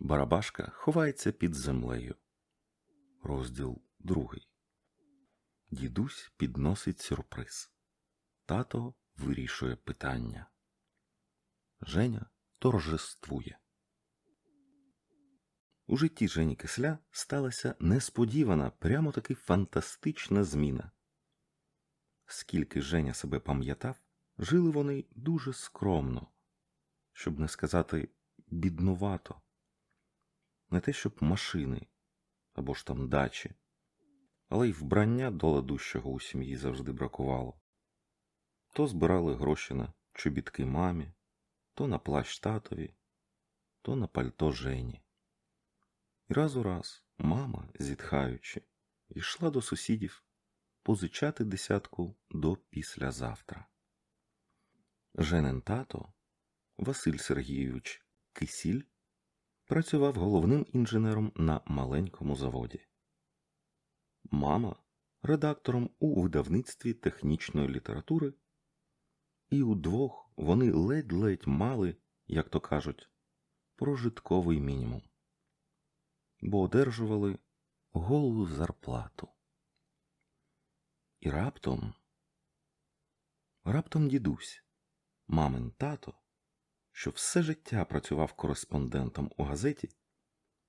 Барабашка ховається під землею. Розділ другий. Дідусь підносить сюрприз. Тато вирішує питання. Женя торжествує. У житті Жені Кисля сталася несподівана, прямо таки фантастична зміна. Скільки Женя себе пам'ятав, жили вони дуже скромно, щоб не сказати біднувато. Не те, щоб машини або ж там дачі, але й вбрання до ладущого у сім'ї завжди бракувало. То збирали гроші на чобітки мамі, то на плащ татові, то на пальто Жені. І раз у раз мама, зітхаючи, йшла до сусідів позичати десятку до післязавтра. Женин тато, Василь Сергійович Кисіль, працював головним інженером на маленькому заводі. Мама редактором у видавництві технічної літератури, і удвох вони ледь-ледь мали, як то кажуть, прожитковий мінімум, бо одержували голу зарплату. І раптом, раптом дідусь, мамин тато, що все життя працював кореспондентом у газеті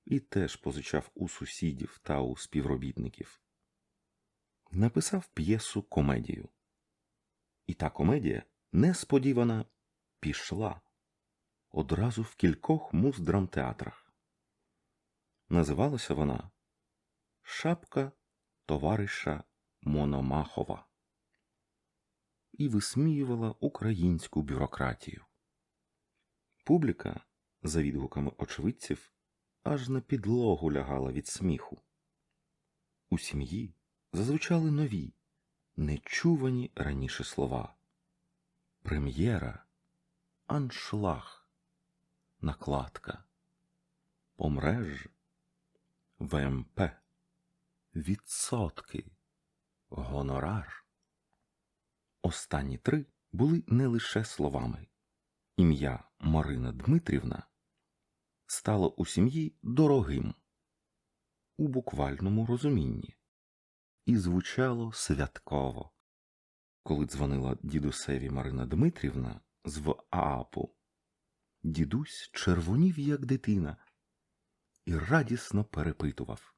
і теж позичав у сусідів та у співробітників, написав п'єсу комедію. І та комедія несподівана пішла одразу в кількох муздрамтеатрах. Називалася вона Шапка товариша Мономахова і висміювала українську бюрократію. Публіка, за відгуками очевидців, аж на підлогу лягала від сміху. У сім'ї зазвучали нові, нечувані раніше слова прем'єра, аншлаг, накладка, помреж, ВМП, відсотки, гонорар. Останні три були не лише словами. Ім'я Марина Дмитрівна стало у сім'ї дорогим у буквальному розумінні і звучало святково. Коли дзвонила дідусеві Марина Дмитрівна з ВААПу, дідусь червонів, як дитина, і радісно перепитував.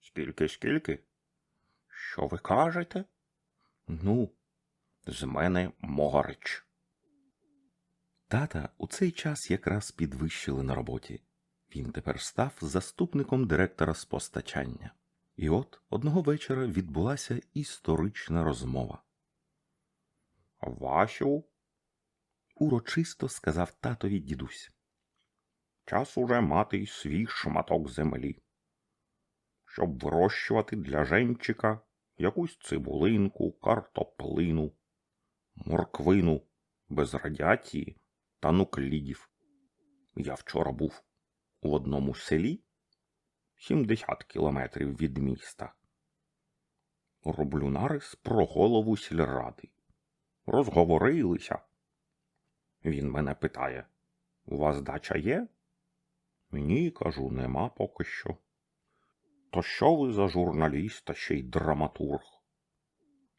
Скільки, скільки? Що ви кажете? Ну, З мене Могорич. Тата у цей час якраз підвищили на роботі. Він тепер став заступником директора з постачання. І от одного вечора відбулася історична розмова. Васю, Урочисто сказав татові дідусь. час уже мати й свій шматок землі. Щоб вирощувати для женчика якусь цибулинку, картоплину, морквину без радіації та нуклідів. Я вчора був у одному селі 70 кілометрів від міста. Роблю нарис про голову сільради. Розговорилися. Він мене питає: У вас дача є? Ні, кажу, нема поки що. То що ви за журналіст та ще й драматург?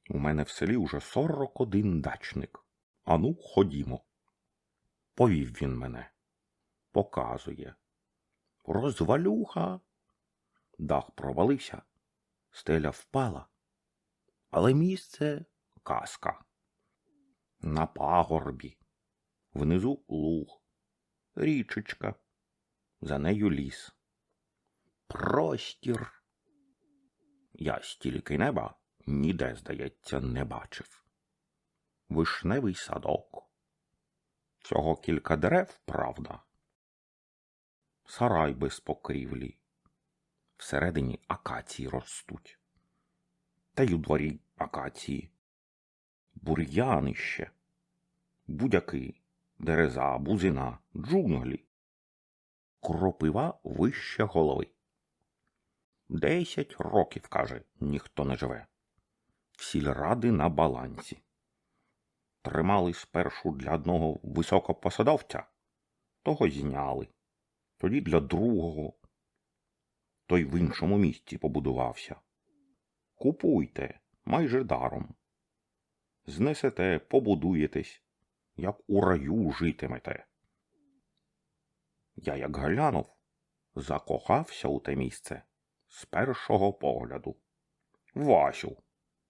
У мене в селі уже 41 дачник. Ану, ходімо. Повів він мене. Показує. Розвалюха. Дах провалився, стеля впала. Але місце казка. На пагорбі. Внизу луг, річечка, за нею ліс. Простір. Я стільки неба ніде, здається, не бачив. Вишневий садок. Всього кілька дерев, правда. Сарай без покрівлі. Всередині акації ростуть. Та й у дворі акації. Бур'янище. Будяки, дереза, бузина, джунглі. Кропива вище голови. Десять років, каже, ніхто не живе. Всі ради на балансі. Тримали спершу для одного високопосадовця, того зняли. Тоді для другого. Той в іншому місці побудувався. Купуйте майже даром. Знесете, побудуєтесь, як у раю житимете. Я як глянув, закохався у те місце з першого погляду. Васю,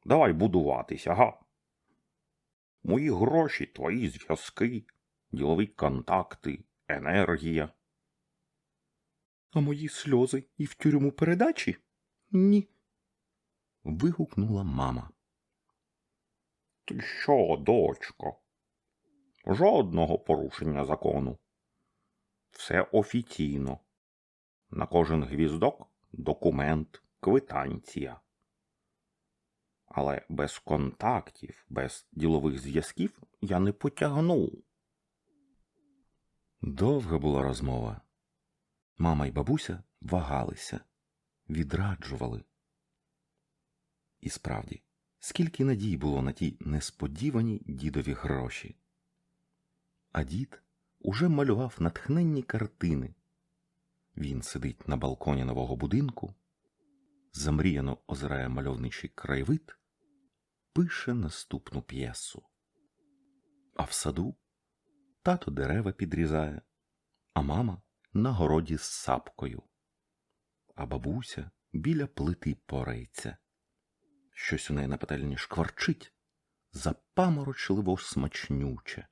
давай будуватися, га? Мої гроші, твої зв'язки, ділові контакти, енергія. А мої сльози і в тюрму передачі? Ні. вигукнула мама. Ти що, дочко? Жодного порушення закону. Все офіційно. На кожен гвіздок документ, квитанція. Але без контактів, без ділових зв'язків я не потягну. Довга була розмова. Мама й бабуся вагалися, відраджували. І справді, скільки надій було на ті несподівані дідові гроші. А дід уже малював натхненні картини. Він сидить на балконі нового будинку, замріяно озирає мальовничий краєвид, пише наступну п'єсу. А в саду тато дерева підрізає, а мама на городі з сапкою, а бабуся біля плити порається. Щось у неї на пательні шкварчить, запаморочливо смачнюче.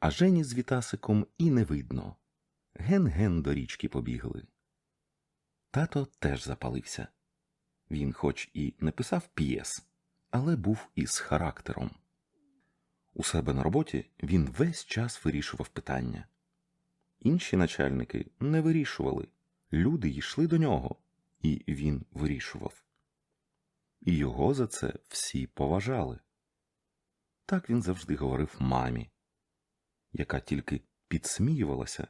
А Жені з Вітасиком і не видно. Ген-ген до річки побігли. Тато теж запалився. Він хоч і не писав п'єс, але був із характером. У себе на роботі він весь час вирішував питання. Інші начальники не вирішували, люди йшли до нього, і він вирішував. І його за це всі поважали. Так він завжди говорив мамі, яка тільки підсміювалася,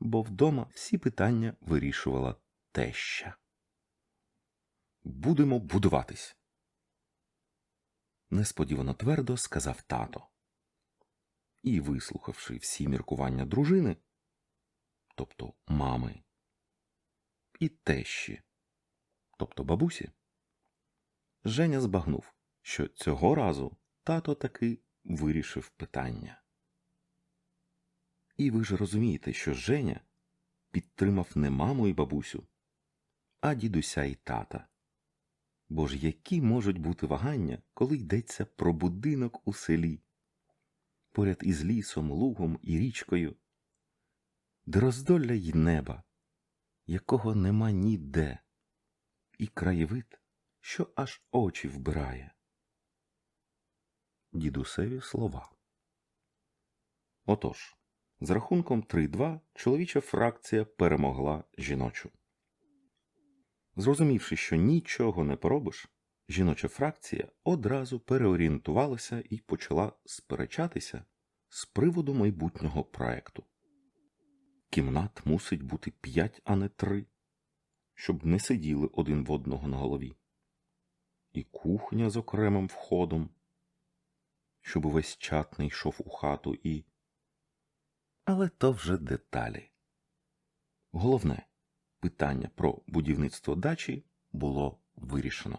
бо вдома всі питання вирішувала теща. Будемо будуватись. Несподівано твердо сказав тато. І, вислухавши всі міркування дружини, тобто мами, і тещі, тобто бабусі, Женя збагнув, що цього разу тато таки вирішив питання. І ви ж розумієте, що Женя підтримав не маму і бабусю, а дідуся і тата. Бо ж які можуть бути вагання, коли йдеться про будинок у селі, поряд із лісом, лугом і річкою, де роздолля й неба, якого нема ніде, і краєвид, що аж очі вбирає. Дідусеві слова. Отож, з рахунком 3-2 чоловіча фракція перемогла жіночу. Зрозумівши, що нічого не поробиш, жіноча фракція одразу переорієнтувалася і почала сперечатися з приводу майбутнього проекту. Кімнат мусить бути п'ять, а не три, щоб не сиділи один в одного на голові. І кухня з окремим входом, щоб увесь чат не йшов у хату і. Але то вже деталі. Головне питання про будівництво дачі було вирішено.